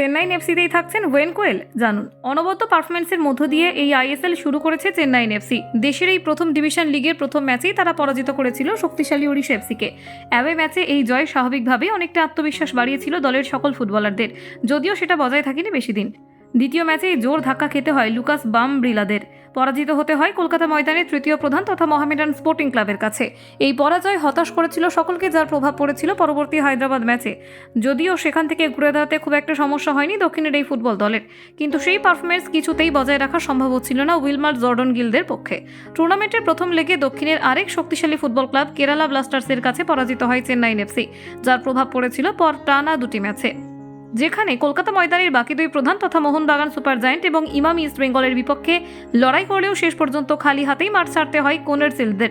চেন্নাইন এফসিতেই থাকছেন ওয়েন কোয়েল। জানুন, অনবদ্য পারফরমেন্সের মধ্য দিয়ে এই আইএসএল শুরু করেছে চেন্নাইন এফসি। দেশের এই প্রথম ডিভিশন লিগের প্রথম ম্যাচেই তারা পরাজিত করেছিল শক্তিশালী ওড়িশা এফসিকে। অ্যাওয়ে ম্যাচে এই জয় স্বাভাবিকভাবে অনেকটা আত্মবিশ্বাস বাড়িয়েছিল দলের সকল ফুটবলারদের, যদিও সেটা বজায় থাকেনি বেশি দিন। দ্বিতীয় ম্যাচে জোর ধাক্কা খেতে হয় লুকাস বাম ব্রিলাদের পরাজিত হতে হয় কলকাতা ময়দানের তৃতীয় প্রধান তথা মহামেডান স্পোর্টিং ক্লাবের কাছে। এই পরাজয় হতাশ করেছিল সকলকে, যার প্রভাব পড়েছিল পরবর্তী হায়দ্রাবাদ ম্যাচে। যদিও সেখান থেকে ঘুরে দাঁড়াতে খুব একটা সমস্যা হয়নি দক্ষিণের এই ফুটবল দলের। কিন্তু সেই পারফরমেন্স কিছুতেই বজায় রাখা সম্ভব হচ্ছিল না উইলমার জর্ডন গিলদের পক্ষে। টুর্নামেন্টের প্রথম লেগে দক্ষিণের আরেক শক্তিশালী ফুটবল ক্লাব কেরালা ব্লাস্টার্সের কাছে পরাজিত হয় চেন্নাইন এফসি, যার প্রভাব পড়েছিল পর টানা দুটি ম্যাচে। যেখানে কলকাতা ময়দানের বাকি দুই প্রধান তথা মোহনবাগান সুপার জায়েন্ট এবং ইমাম ইস্ট বেঙ্গলের বিপক্ষে লড়াই করলেও শেষ পর্যন্ত খালি হাতেই মাঠ ছাড়তে হয় কোনের সিলদের।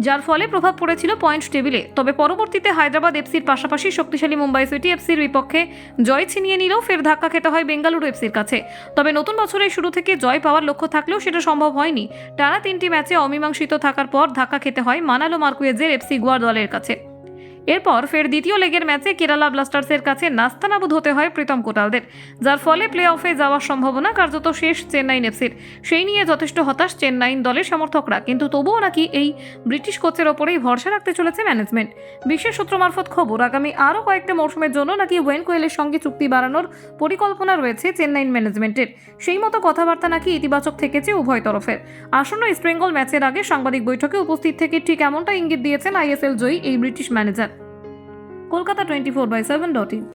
যার ফলে প্রভাব পড়েছিল পয়েন্ট টেবিলে। তবে পরবর্তীতে হায়দ্রাবাদ এফসির পাশাপাশি শক্তিশালী মুম্বাই সিটি এফসির বিপক্ষে জয় ছিনিয়ে নিলেও ফের ধাক্কা খেতে হয় বেঙ্গালুরু এফসির কাছে। তবে নতুন বছরের শুরু থেকে জয় পাওয়ার লক্ষ্য থাকলেও সেটা সম্ভব হয়নি। টানা তিনটি ম্যাচে অমীমাংসিত থাকার পর ধাক্কা খেতে হয় মানালো মার্কুয়েজের এফসি গোয়ার দলের কাছে। এরপর ফের দ্বিতীয় লেগের ম্যাচে কেরালা ব্লাস্টার্সের কাছে নাস্তানাবুদ হতে হয় প্রীতম কোটালদের, যার ফলে প্লে অফে যাওয়ার সম্ভাবনা কার্যত শেষ চেন্নাইন এফসির সেই নিয়ে যথেষ্ট হতাশ চেন্নাইন দলের সমর্থকরা, কিন্তু তবুও নাকি এই ব্রিটিশ কোচের ওপরেই ভরসা রাখতে চলেছে ম্যানেজমেন্ট। বিশেষ সূত্র মারফত খবর, আগামী আরও কয়েকটা মৌসুমের জন্য নাকি ওয়েন কোয়েলের সঙ্গে চুক্তি বাড়ানোর পরিকল্পনা রয়েছে চেন্নাইন ম্যানেজমেন্টের। সেই মতো কথাবার্তা নাকি ইতিবাচক থেকেছে উভয় তরফের। আসন্ন ইস্ট বেঙ্গল ম্যাচের আগে সাংবাদিক বৈঠকে উপস্থিত থেকে ঠিক এমনটা ইঙ্গিত দিয়েছেন আইএসএল জয়ী এই British manager. Kolkata twenty four by seven dot in.